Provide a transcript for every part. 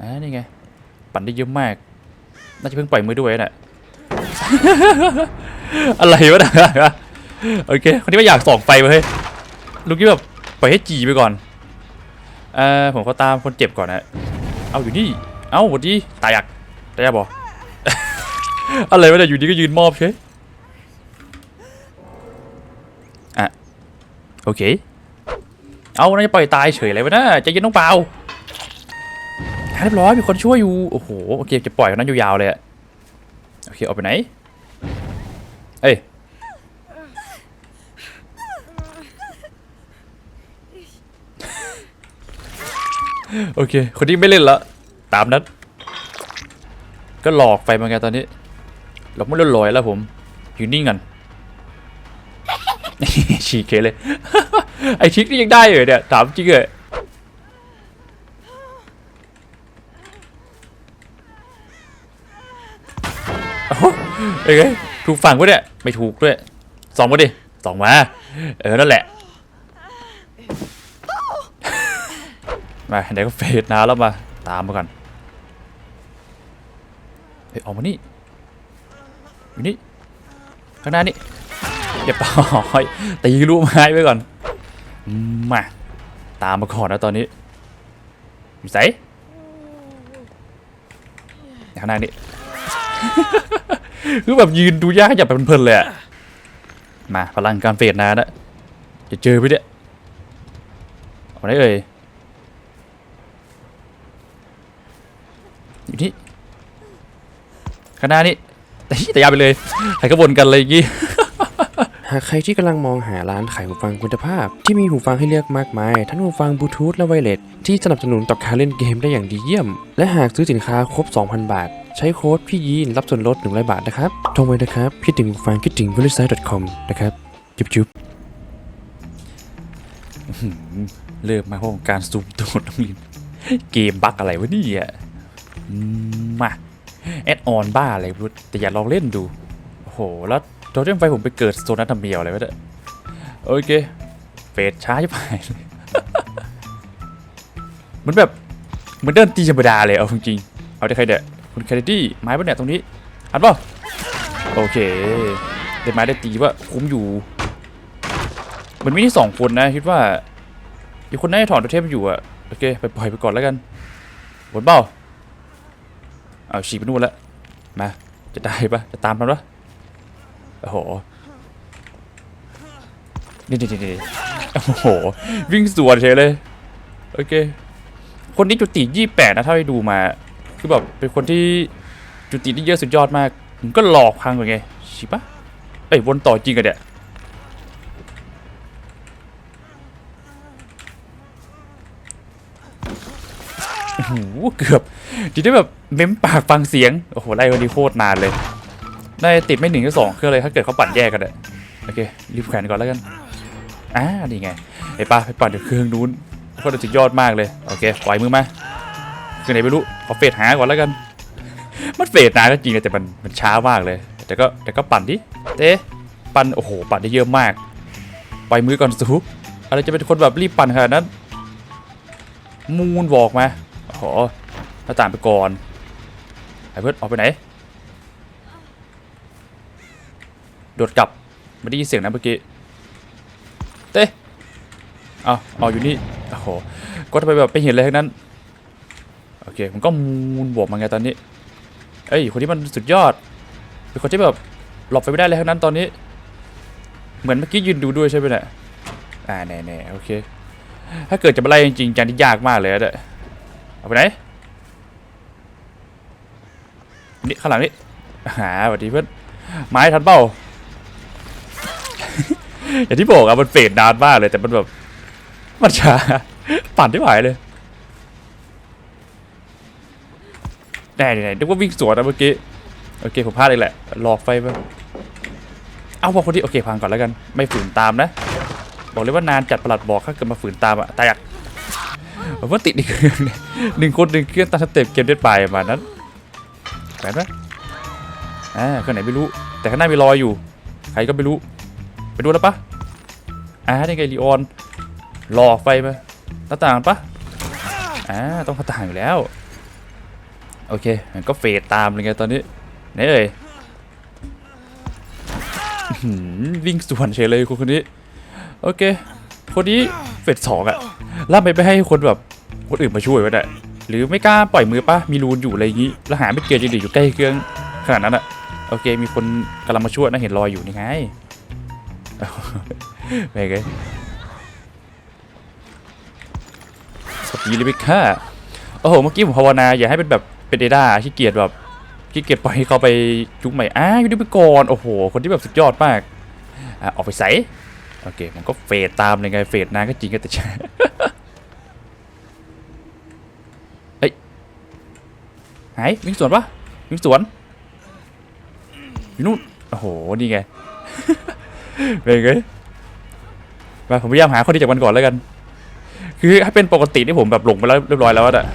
อ่านี่ไง ปั่นได้เยอะมาก น่าจะเพิ่งปล่อยมือด้วยน่ะ อะไรวะนะโอเค คนนี้ไม่อยากส่องไฟมาเฮ้ยลูกกี้แบบปล่อยให้จีไปก่อนเอ่อผมก็ตามคนเจ็บก่อนนะ เอาอยู่นี่ เอาหวัดดีตายอยากตายอยากบอกอะไรวะเนี่ยอยู่ดีก็ยืนมอบเฉยอะ โอเค เอาน่าจะปล่อยตายเฉยเลยวะนะใจเย็นน้องเปล่า เรียบร้อยมีคนช่วยอยู่ โอ้โห โอเค จะปล่อยคนนั้นยาวๆเลยอะโอเค ออกไปไหน เอ้ย โอเค คนนี้ไม่เล่นละ ตามนั้น ก็หลอกไปเหมือนกันตอนนี้ หลอกไม่เล่นลอยแล้วผม อยู่นิ่งกันฉีกเคเลย ไอชิคนี่ยังได้เลยเนี่ย ถามจริงเลยโอ้โห เอ้ยถูกฝั่งปะเนี่ยไม่ถูกด้วยสองมาดิสองมาเออนั่นแหละมาไหนก็เฟดนะแล้วมาตามมาก่อนเฮ้ยออกมานี่อยู่นี่ข้างหน้านี่เรียบร้อยตีลูกไม้ไว้ก่อนมาตามมาก่อนนะตอนนี้อยู่ใสข้างหน้านี่ คือแบบยืนดูยากอย่าแบบเพลินๆเลยอะมาพลังการเฟดนานะจะเจอไปเนี่ยเอาไหนเอ่ยอยู่นี่ข้างหน้านี่แต่แต่ยาไปเลยใครก็บนกันเลยอย่างงี้ หากใครที่กำลังมองหาร้านขายหูฟังคุณภาพ ที่มีหูฟังให้เลือกมากมาย ทั้งหูฟังบลูทูธและไวเลสที่สนับสนุนต่อการเล่นเกมได้อย่างดีเยี่ยม และหากซื้อสินค้าครบ 2,000 บาท ใช้โค้ดพี่ยีนรับส่วนลด100บาทนะครับโทรไปนะครับคิดถึงฟังคิดถึงบริษัท .com นะครับ จุ๊บจุ๊บเริ่มมาเพราะการซูมตูดน้องลินเกมบั๊กอะไรวะนี่อืมมาแอดออนบ้าอะไรไม่รู้แต่อย่าลองเล่นดู โอ้โห แล้วโทเทมไฟผมไปเกิดโซนัทเมียวอะไรวะเนี่ยโอเคเฟดช้าจะไปเลยเหมือนแบบเหมือนเดินตีธรรมดาเลยเอาจริงๆเอาได้ใครเด้อ คุณแคดดี้ไม้ปะเนี่ยตรงนี้ อัดป่ะโอเคได้ไม้ได้ตีว่าคุ้มอยู่เหมือนมีที่สองคนนะคิดว่าอีกคนน่าจะถอนตัวเทพอยู่อะโอเคไปปล่อยไปก่อนแล้วกันบนเบ้าเอาฉีกไปนู่นแล้วมาจะได้ปะจะตามมันปะโอ้โหนี่นี่นี่นี่โอ้โห วิ่งสวนเฉยเลย โอเค คนนี้จุติยี่แปดนะ เท่าที่ดูมา คือแบบเป็นคนที่จุติที่เยอะสุดยอดมากผมก็หลอกพังไปไงชิปะเอ้ยวนต่อจริงกันเนี่ยโอ้โหเกือบทีนี้แบบเม้มปากฟังเสียง โอ้โห ไล่วันนี้โคตรนานเลย ได้ติดไม่หนึ่งก็สองเครื่องเลยถ้าเกิดเขาปั่นแยกกันเลยโอเค รีบแขวนก่อนแล้วกัน อ่า นี่ไงไอ้ป้าไปปั่นเดี๋ยวเครื่องนู้นก็จะยอดมากเลย โอเคปล่อยมือมา คืองไหนไม่รู้ขอเฟดหาก่อนแล้วกัน มันเฟดนานก็จริงแต่มันมันช้ามากเลย แต่ก็แต่ก็ปั่นดิเต้ปั่นโอ้โหปั่นได้เยอะมากไปมือก่อนสุกอะไรจะเป็นคนแบบรีบปั่นขนาดนั้น มูนบอกมาโอ้โหหน้าต่างไปก่อนไอ้เพื่อนออกไปไหน โดดกลับไม่ได้ยินเสียงนะเมื่อกี้ เต้เอาเอาอยู่นี่ โอ้โห ก็ทำไมแบบไม่เห็นเลยทั้งนั้น โอเคมันก็มูนบอกมาไงตอนนี้ เอ้ยคนที่มันสุดยอด เป็นคนที่แบบหลบไปไม่ได้เลยทั้งนั้นตอนนี้ เหมือนเมื่อกี้ยืนดูด้วยใช่ไหมเนี่ยอ่าแน่ๆโอเค ถ้าเกิดจะมาไล่จริงๆจังที่ยากมากเลยอะเด้อเอาไปไหนนี่ข้างหลังนี่หาสวัสดีเพื่อนไม้ทันเป้าอย่างที่บอกอะมันเฟดนานมากเลยแต่มันแบบมันช้าปั่นที่ไหวเลย แน่ๆนึกว่าวิ่งสวนนะเมื่อกี้ โอเคผมพลาดเองแหละ หลอกไฟไปเอาบอกคนที่โอเคพังก่อนแล้วกัน ไม่ฝืนตามนะ บอกเลยว่านานจัดประหลัดบอกถ้าเกิดมาฝืนตามอะตายอยากผมว่าติดอีกเครื่องหนึ่งคนหนึ่งเครื่องตามสเต็ปเกมเด็ดไปประมาณนั้นแปลกไหมอ่าเครื่องไหนไม่รู้ แต่ข้างหน้ามีรอยอยู่ ใครก็ไม่รู้ ไปดูแล้วปะอ่านี่ไงลีออนหลอกไฟมาหน้าต่างปะอ่าต้องหน้าต่างอยู่แล้ว โอเคงั้นก็เฟดตามเลยไงตอนนี้ไหนเอ่ยวิ่งสวนเฉยเลยคนคนนี้ โอเค คนนี้เฟดสองอะล้วไม่ไปให้คนแบบคนอื่นมาช่วยวะเนี่ยหรือไม่กล้าปล่อยมือปะมีรูนอยู่อะไรอย่างงี้แล้วหาไม่เจอจริงๆอยู่ใกล้เครื่องขนาดนั้นอะโอเค มีคนกำลังมาช่วยนะเห็นรอยอยู่นี่ไงไปไงสปีเลยไปค่ะโอ้โห เมื่อกี้ผมภาวนา อย่าให้เป็นแบบ เป็นเอด้าขี้เกียจแบบขี้เกียจปล่อยให้เขาไปจุกใหม่อ้าอยู่ดีไปก่อนโอ้โห คนที่แบบสุดยอดมากอะออกไปใส่โอเคผมก็เฟดตามเลยไงเฟดนานก็จริงก็แต่ช้าเอ้ยหายวิ่งสวนปะวิ่งสวนอยู่นู่นโอ้โหนี่ไงเป็นไงมาผมพยายามหาคนที่จากมันก่อนแล้วกัน คือถ้าเป็นปกตินี่ผมแบบหลงไปแล้วเรียบร้อยแล้วอะ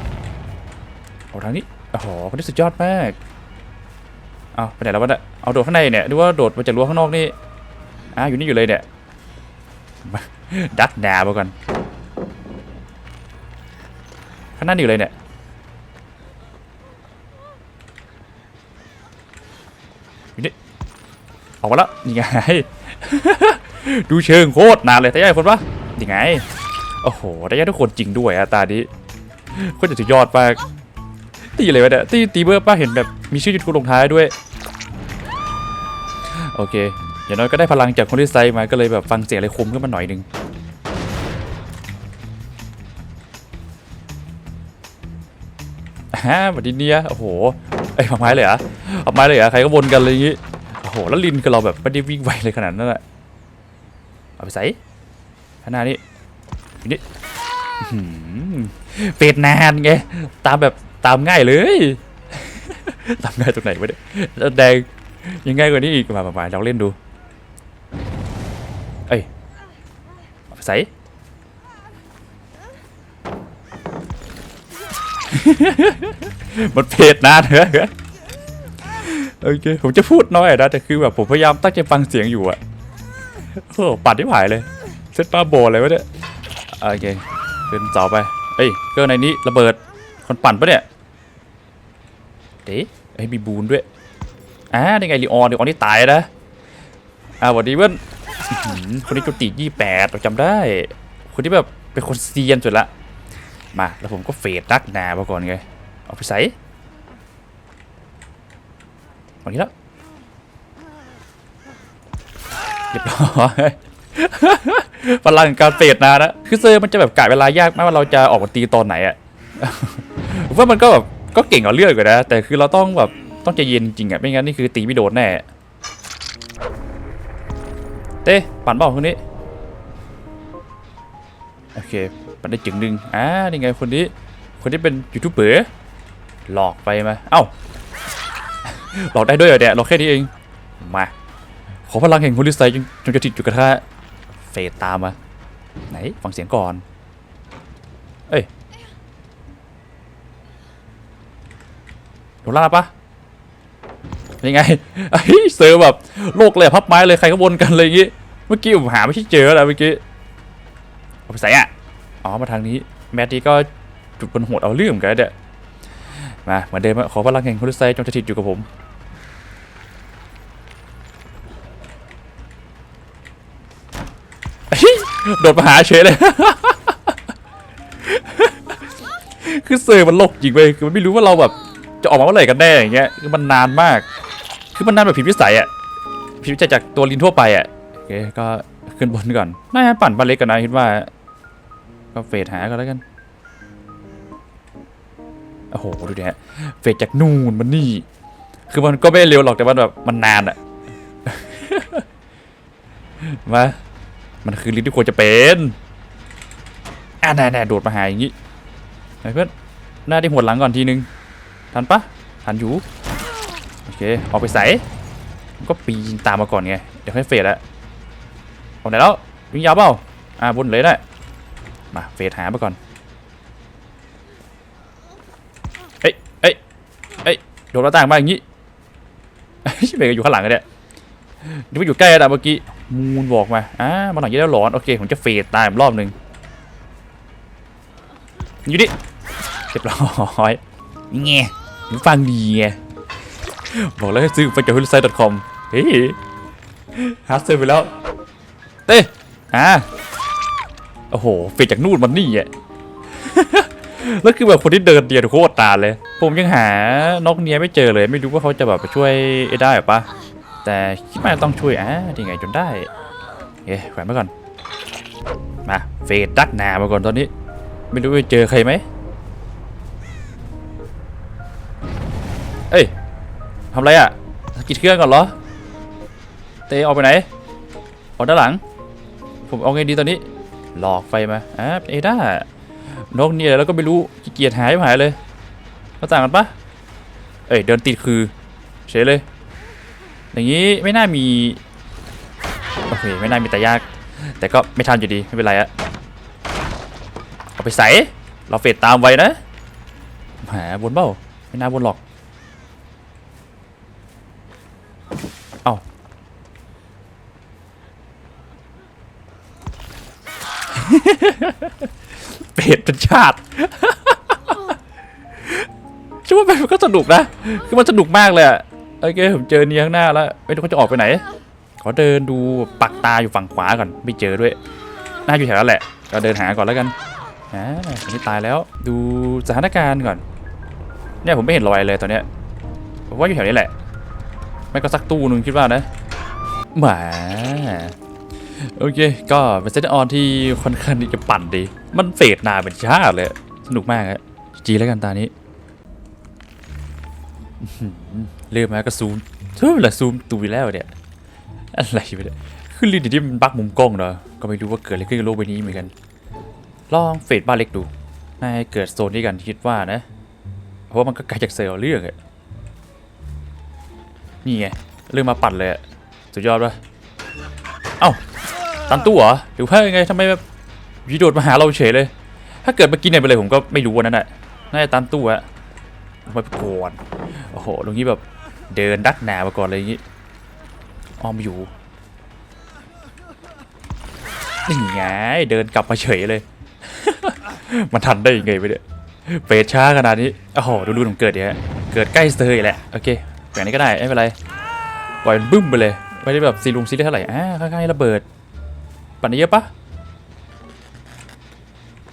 เอาทางนี้ โอ้โหคนที่สุดยอดมากเอาไปไหนแล้ววะเนี่ยเอาโดดข้างในเนี่ยดูว่าโดดมาจากรั้วข้างนอกนี่อะอยู่นี่อยู่เลยเนี่ยดักหนาไปก่อนข้างหน้านี่อยู่เลยเนี่ยอยู่นี่ออกมาแล้วนี่ไง ดูเชิงโคตรนานเลยแต่ยังคนปะยังไง โอ้โหได้ยัทุกคนจริงด้วยอะตานี้โคตรจะสุดยอดมาก ตีเลยวะเนี่ยตีตีเบอร์ป้าเห็นแบบมีชื่อยูทูบลงท้ายด้วย โอเค อย่างน้อยก็ได้พลังจากคนที่ไซมาก็เลยแบบฟังเสียงอะไรคมขึ้นมาหน่อยหนึงฮ่าบัดดีเนียโอ้โหไอ้ยเอาไม้เลยเหรอเอาไม้เลยเหรอใครก็วนกันเลยอย่างงี้โอ้โหแล้วลินคือเราแบบไม่ได้วิ่งไวเลยขนาดนั้นแหละเอาไปใส่ข้างหน้านี้นี่เฟดนานไงตามแบบ ตามง่ายเลย ตามง่ายตรงไหนวะเนี่ยแดงยังง่ายกว่านี้อีกมามามาลองเล่นดู เอ้ยใส่มันเพจนานเหรอโอเคผมจะพูดน้อยนะแต่คือแบบผมพยายามตั้งใจฟังเสียงอยู่อะโอ้ปัดที่หายเลยเซตป้าโบอะไรวะเนี่ยโอเคขึ้นเสาไปเอ้ยเครื่องในนี้ระเบิดคนปั่นปะเนี่ย เด๊ะเอ้ยมีบูนด้วยอ่านี่ไงลีออนลีออนที่ตายนะอ่าสวัสดีเพื่อนคนนี้จุติยี่แปดเราจำได้ คนที่แบบเป็นคนเซียนสุดละ มาแล้วผมก็เฟดนักนามาก่อนไงเอาไปใส่เอานี้แล้วเรียบร้อยพลังการเฟดนานนะคือเซอร์มันจะแบบกะเวลายากมากว่าเราจะออกมาตีตอนไหนอะว่ามันก็แบบ ก็เก่งกว่าเลือดกอยู่นะ แต่คือเราต้องแบบต้องใจเย็นจริงอะไม่งั้นนี่คือตีไม่โดนแน่เต้ปั่นเปล่าคนนี้โอเคปั่นได้จึงหนึ่งอ่านี่ไงคนนี้คนที่เป็นยูทูบเบอร์หลอกไปมาเอ้าหลอกได้ด้วยเหรอเนี่ยหลอกแค่นี้เองมาขอพลังแห่งคนที่ใส่จนจนกระติกจุดกระทะเฟดตามมาไหนฟังเสียงก่อน เอ้ย โดนล่าปะยังไงไอ้ยเซอร์แบบโลกเลยพับไม้เลยใครก็วนกันเลยอย่างงี้ เมื่อกี้ผมหาไม่ใช่เจอแล้วเมื่อกี้เอาไปใส่อะอ๋อมาทางนี้ แมตตี้ก็จุดบนโหดเอาเรื่องกันเด้อมาเหมือนเดิมขอพลังแห่งคนที่ใส่จงสถิตอยู่กับผมโดดมาหาเฉยเลย คือเซอร์มันโลกจริงไปคือมันไม่รู้ว่าเราแบบ จะออกมาเมื่อไหร่กันแน่อย่างเงี้ยคือมันนานมาก คือมันนานแบบผิดวิสัยอะผิดวิสัยจากตัวลินทั่วไปอะโอเคก็ขึ้นบนก่อนน่าจะปั่นบ้านเล็กกันนะคิดว่า ก็เฟดหากันแล้วกันโอ้โหดูดิฮะเฟดจากนู่นมันนี่ คือมันก็ไม่เร็วหรอกแต่มันแบบมันนานอะมามันคือลิ้นที่ควรจะเป็นอ่าแน่ๆโดดมาหาอย่างงี้ไหนเพื่อนหน้าที่หัวหลังก่อนทีนึง ทันปะทันอยู่โอเคออกไปใส่ก็ปีนตามมาก่อนไงเดี๋ยวให้เฟดอะออกไหนแล้ววิ่งยาวเปล่าอ่าบนเลยได้มาเฟดหาไปก่อนเอ้ยเอ้ยเอ้ยโดดหน้าต่างมาอย่างงี้ชิบเบก็อยู่ข้างหลังกันเนี่ยนี่ไปอยู่ใกล้แล้วเมื่อกี้มูนบอกมาอ่ามาหลังยี่แล้วหลอนโอเคผมจะเฟดตามรอบหนึ่งอยู่ดิเรียบร้อยเงี้ย ฟังดีไง บอกแล้วให้ซื้อไปจาก h o l i s i t e c o m เฮ้ยหาซื้อไปแล้ว เต้อ่าโอ้โหเฟดจากนู่นมันนี่อะแล้วคือแบบคนที่เดินเดียนโคตรตาเลย ผมยังหานกเนียไม่เจอเลย ไม่รู้ว่าเขาจะแบบไปช่วยได้หรือปะแต่คิดว่าต้องช่วยอะยังไงจนได้เอ๊ะแขวนไว้ก่อน มาเฟดดักหนามาก่อนตอนนี้ ไม่รู้ว่าเจอใครไหม เอ้ยทำไรอะสกิดเครื่องก่อนเหรอ เตะออกไปไหนออกด้านหลัง ผมเอาไงดีตอนนี้ หลอกไฟมาอะเอด้านกเนี่ยแล้วก็ไม่รู้เกียจหายไปหายเลยก็ต่างกันปะเอ้ยเดินติดคือเฉยเลย อย่างนี้ไม่น่ามีโอเคไม่น่ามีแต่ยาก แต่ก็ไม่ทันอยู่ดีไม่เป็นไรอะเอาไปใส่เราเฟดตามไว้นะแหาบนเบ้าไม่น่าบนหรอก เอ้า เป็ดเป็นชาติฉันว่ามันก็สนุกนะ คือมันสนุกมากเลยอะโอเคผมเจอเนียข้างหน้าแล้วไม่รู้เขาจะออกไปไหน ขอเดินดูปักตาอยู่ฝั่งขวาก่อน ไม่เจอด้วย น่าอยู่แถวนั้นแหละ ก็เดินหาก่อนแล้วกันอ่าคนนี้ตายแล้ว ดูสถานการณ์ก่อน เนี่ยผมไม่เห็นรอยเลยตอนเนี้ยผมว่าอยู่แถวนี้แหละ ไม่ก็สักตู้หนึงคิดว่านะหมาโอเค ก็เป็นเซตออนที่ค่อนข้างที่จะปั่นดี มันเฟดนาเป็นชาติเลย สนุกมากฮะจีแล้วกันตานี้เริ่มมาก็ซูมเท่าไหร่ซูมตูไปแล้วเนี่ย อะไรไปเนี่ยคือลีดที่มันบักมุมกล้องเนาะก็ไม่รู้ว่าเกิดอะไรขึ้นกับโลกใบนี้เหมือนกัน ลองเฟดบ้านเล็กดูน่าจะเกิดโซนนี้กันคิดว่านะ เพราะว่ามันก็ไกลจากเซลล์เรื่องอะ นี่ไงเรื่องมาปั่นเลยสุดยอดปะเอ้าตันตู้เหรอหรือว่ายังไงทำไมแบบยีโดดมาหาเราเฉยเลย ถ้าเกิดเมื่อกี้เนี่ยไปเลยผมก็ไม่รู้วันนั้นแหละน่าจะตันตู้อะมาไปก่อนโอ้โหตรงนี้แบบเดินดักหนามาก่อนเลยอย่างงี้อ้อมอยู่นี่ไงเดินกลับมาเฉยเลย มันทันได้ยังไงไปเนี่ยเฟดช้าขนาดนี้โอ้โหดูดูผมเกิดเนี่ยเกิดใกล้เซอร์อีกแหละโอเค แบบนี้ก็ได้ไม่เป็นไรปล่อยมันบึ้มไปเลย ไม่ได้แบบซีลุงซีได้เท่าไหร่อ่าข้างๆระเบิด ปั่นได้เยอะปะ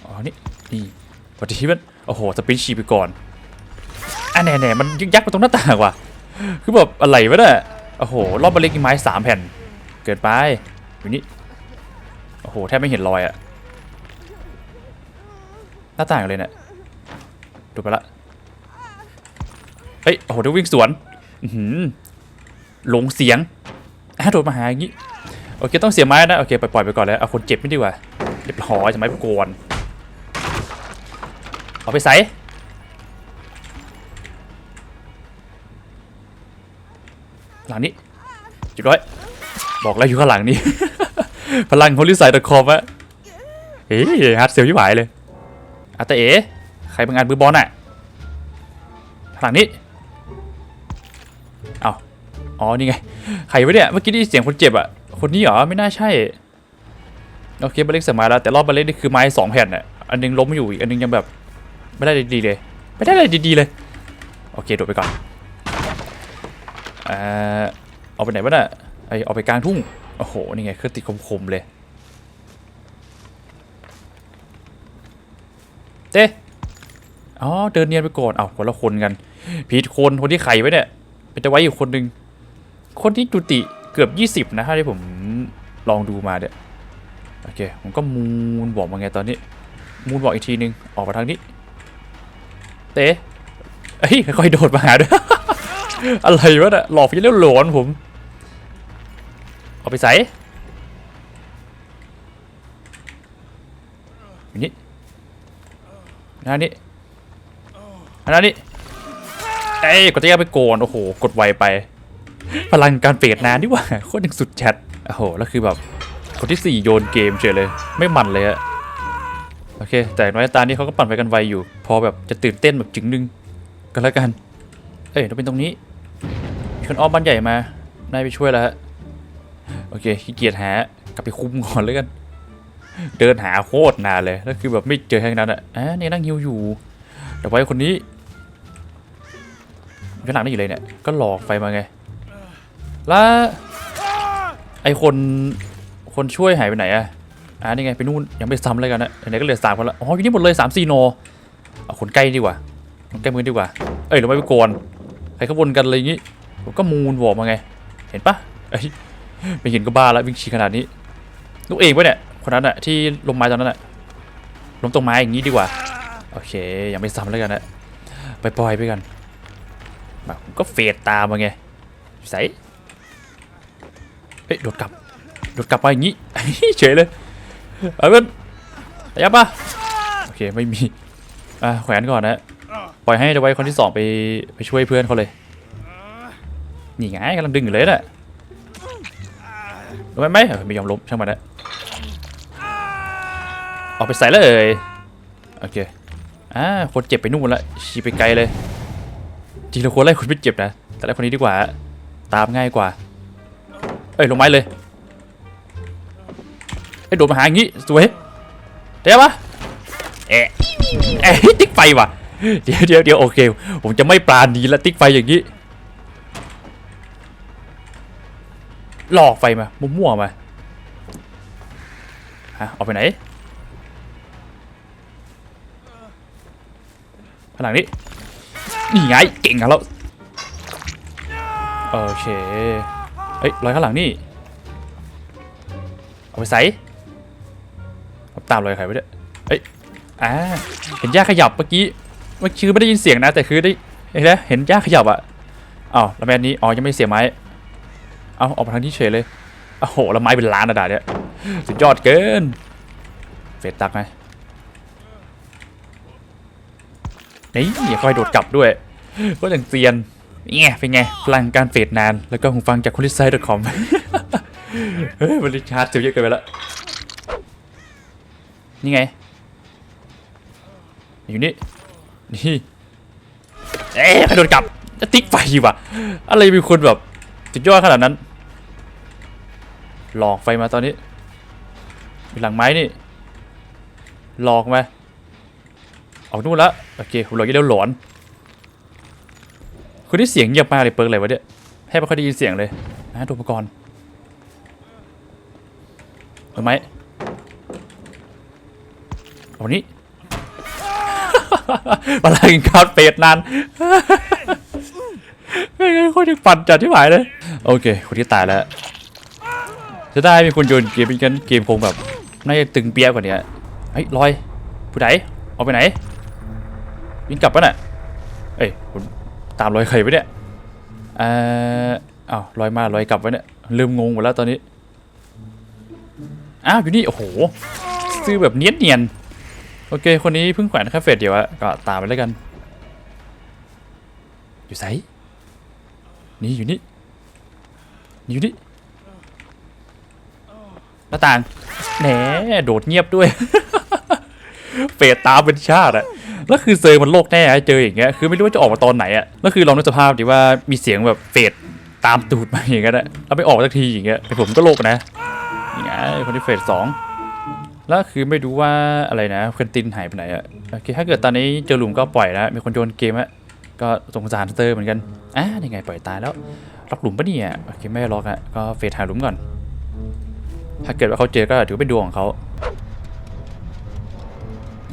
อ๋อนี่นี่ปฏิทินโอ้โหสปินชีไปก่อนอะแน่แน่ๆมันยึกยักไปตรงหน้าต่างว่ะคือแบบอะไรวะเนี่ยโอ้โหรอบบาเล็กไม้สามแผ่น เกิดไปอยู่นี่โอ้โหแทบไม่เห็นรอยอะหน้าต่างเลยเนี่ยดูไปละเฮ้ยโอ้โหเดี๋ยววิ่งสวน หลงเสียงอะโดดมาหาอย่างงี้โอเคต้องเสียไม้นะโอเคปล่อยไปก่อนเลยเอาคนเจ็บไม่ดีกว่าเรียบร้อยจะไม้ไปโกนเอาไปใส่หลังนี้จุดร้อยบอกแล้วอยู่ข้างหลังนี้ พลังของลิสายตะคอมอะเฮ้ยฮาร์ดเซลยิ่งหายเลยอาตาเอ๋ใครเป็นงานมือบอลอะหลังนี้ อ๋อนี่ไงใครวะเนี่ยเมื่อกี้ได้ยินเสียงคนเจ็บอะคนนี้เหรอไม่น่าใช่โอเคบัลเล็กเสียไม้แล้วแต่รอบบัลเล็กนี่คือไม้สองแผ่นอะอันนึงล้มอยู่อีกอันนึงยังแบบไม่ได้ดีๆเลยไม่ได้อะไรดีๆเลยโอเคโดดไปก่อนเออเอาไปไหนวะน่ะไอเอาไปกลางทุ่งโอ้โหนี่ไงเครื่องติดคมๆเลยเต้อ๋อเดินเนียนไปก่อนเอาคนละคนกันผิดคนคนที่ไขไว้เนี่ยเป็นจะไว้อยู่คนหนึ่ง คนที่จุติเกือบ 20 นะถ้าที่ผมลองดูมาเนี่ยโอเคผมก็มูนบอกมาไงตอนนี้ มูนบอกอีกทีนึง ออกมาทางนี้ เตะเฮ้ยค่อยโดดมาหาด้วย อะไรวะเนี่ยหลอกพี่เลี้ยวหลอนผม เอาไปใส่อันนี้อันนี้อันนี้เอ้ยกดจะแยกไปโกนโอ้โห กดไวไป พลังการเปรตนานดีกว่าโคตรยังสุดแชทโอ้โหแล้วคือแบบคนที่สี่โยนเกมเฉยเลย ไม่มันเลยอะโอเค แต่น้อยตานี้เขาก็ปั่นไปกันไวอยู่ พอแบบจะตื่นเต้นแบบจึงนึงก็แล้วกัน เอ้ยเราเป็นตรงนี้มีคนอ้อมบ้านใหญ่มานายไปช่วยแล้วฮะโอเคขี้เกียจหากลับไปคุมก่อนเลยกัน เดินหาโคตรนานเลยแล้วคือแบบไม่เจอแค่นั้นอะอะนี่นั่งฮิวอยู่เดี๋ยวไว้คนนี้ข้างหลังนี่อยู่เลยเนี่ยก็หลอกไฟมาไง แล้วไอคนคนช่วยหายไปไหนอะอ่านี่ไงไปนู่นยังไม่ซ้ำเลยกันนะไหนก็เหลือสามคนละอ๋ออยู่นี่หมดเลยสามสี่โนเอาคนใกล้ดีกว่าคนใกล้มือดีกว่า เอ้ยเราไม่ไปโกนใครขบวนกันอะไรอย่างงี้ผมก็มูนบอมาไง เห็นปะเอ้ยไม่เห็นก็บ้าแล้ววิ่งฉีขนาดนี้ลูกเองปะเนี่ยคนนั้นอะที่ลงไม้ตอนนั้นอะล้มตรงไม้อย่างงี้ดีกว่าโอเคยังไม่ซ้ำแล้วกันนะไปปล่อยไปกันมาผมก็เฟดตามมาไงใส่ ฮ้ยโดดกลับโดดกลับมาอย่างงี้เฉยเลยเอาเพื่อนระยะปะโอเคไม่มีอะแขวนก่อนนะปล่อยให้เดวไว้คนที่สองไปไปช่วยเพื่อนเขาเลยนี่ไงกำลังดึงอยู่เลยน่ะรู้ไหมไหมไม่ยอมล้มช่างมันนะเอาไปใส่เลยโอเคอ่าคนเจ็บไปนู่นละฉีไปไกลเลยจริงเราควรไล่คนไม่เจ็บนะแต่ไล่คนนี้ดีกว่า ตามง่ายกว่า อ้ยลงไม้เลยเอ้โดดมาหาอย่างงี้สวยเดี๋ยวปะเอ๊ะเอ๊ะติ๊กไฟว่ะเดี๋ยวเดี๋ยวเดี๋ยวโอเค ผมจะไม่ปราณีละติ๊กไฟอย่างงี้หลอกไฟมามั่วๆมาฮะออกไปไหนข้างหลังนี้นี่ไงเก่งอะแล้วโอเค เอ้ยรอยข้างหลังนี่ เอาไปใส่าตามรอยใครไปด้วยเอ้ยอ่าเห็นหญ้าขยับเมื่อกี้เมื่อคือไม่ได้ยินเสียงนะ แต่คือได้เห็นไหมเห็นหญ้าขยับอะอ้าวแล้วแม่นี้อ๋อยังไม่เสียไม้เอาออกมาทางที่เฉยเลยโอ้โหแล้วไม้เป็นล้านอะดาเนี่ยสุดยอดเกินเฟดตักไหมนี่คอยโดดกลับด้วยก็อย่างเซียน เนี่ยเป็นไงพลังการเฟดนาน แล้วก็หูฟังจากคนที่ไซต์ .com เฮ้ยมันชาร์จเสียเยอะเกินไปแล้วนี่ไง อยู่นี่นี่เอ๊ะใครโดดกลับติ๊กไฟว่ะ อะไรมีคนแบบสุดยอดขนาดนั้น หลอกไฟมาตอนนี้มีหลังไม้นี่ หลอกไหมออกนู่นละโอเคผมหลอกยี่เดียวหลอน คนที่เสียงเงียบมากเลยเปิร์กอะไรวะเนี่ยแทบไม่ค่อยได้ยินเสียงเลยนะดูมาก่อนเอาไหมเอานี้มาลากินข้าวเป็ดนานไม่งั้นโคตรจะปั่นจัดที่หมายเลย โอเค คนที่ตายแล้ว จะได้มีคนโยนเกมเป็นกันเกมคงแบบน่าจะตึงเปียกกว่านี้เฮ้ยลอย ผู้ใดเอาไปไหนวิ่งกลับปะน่ะเอ้ยผม ตามรอยใครไปเนี่ยเอ่ออ้าวรอยมาลอยกลับไว้เนี่ยลืมงงหมดแล้วตอนนี้อ้าวอยู่นี่โอ้โหซื้อแบบเนียนเนียนๆโอเค คนนี้เพิ่งแขวนค่เฟสเดียวอะก็ตามไปแล้วกัน อยู่ไสนี่อยู่นี่นี่อยู่นี่หน้าต่างแหนโดดเงียบด้วยเฟดตามเป็นชาติอะ แล้วคือเซอร์มันโลกแน่เจออย่างเงี้ยคือไม่รู้ว่าจะออกมาตอนไหนอะแล้วคือลองนึกสภาพดิว่ามีเสียงแบบเฟดตามตูดมาอย่างเงี้ยนะแล้วไม่ออกสักทีอย่างเงี้ยเป็นผมก็โลกนะนี่ไงเงี้ยคนที่เฟดสองแล้วคือไม่รู้ว่าอะไรนะเควินตินหายไปไหนอะโอเคถ้าเกิดตอนนี้เจอหลุมก็ปล่อยแล้วมีคนโยนเกมอะก็สงสารเซอร์เหมือนกันอะนี่ไงปล่อยตายแล้วล็อกหลุมปะเนี่ยโอเคไม่ล็อกอะก็เฟดหาหลุมก่อน ถ้าเกิดว่าเขาเจอก็ถือเป็นดวงของเขา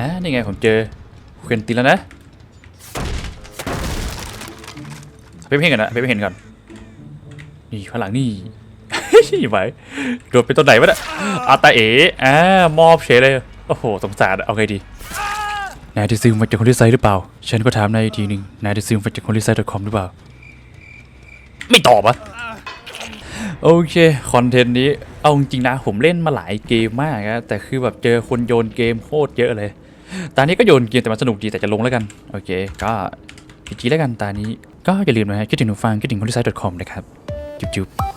อะนี่ไงผมเจอ ควินตินแล้วนะไปไม่เห็นกันนะไปไม่เห็นก่อนนี่ข้างหลังนี่ไหวโดดไปต้นไหนวะเนี่ยอาตาเอ๋อ่ามอบเฉยเลยโอ้โหสงสารอะเอาไงดีนายได้ซื้อมาจากคนที่ไซหรือเปล่า ฉันก็ถามนายอีกทีหนึ่งนายได้ซื้อมาจากคนที่ไซต์ .com หรือเปล่า ไม่ตอบอะโอเค คอนเทนต์นี้ เอาจริงนะ ผมเล่นมาหลายเกมมากนะแต่คือแบบเจอคนโยนเกมโคตรเยอะเลย ตอนนี้ก็โยนเกมแต่มันสนุกดีแต่จะลงแล้วกัน โอเค ก็พีจีแล้วกันตอนนี้ก็อย่าลืมนะฮะคิดถึงหนูฟังคิดถึงคนที่ไซต์ .com นะครับ จุ๊บ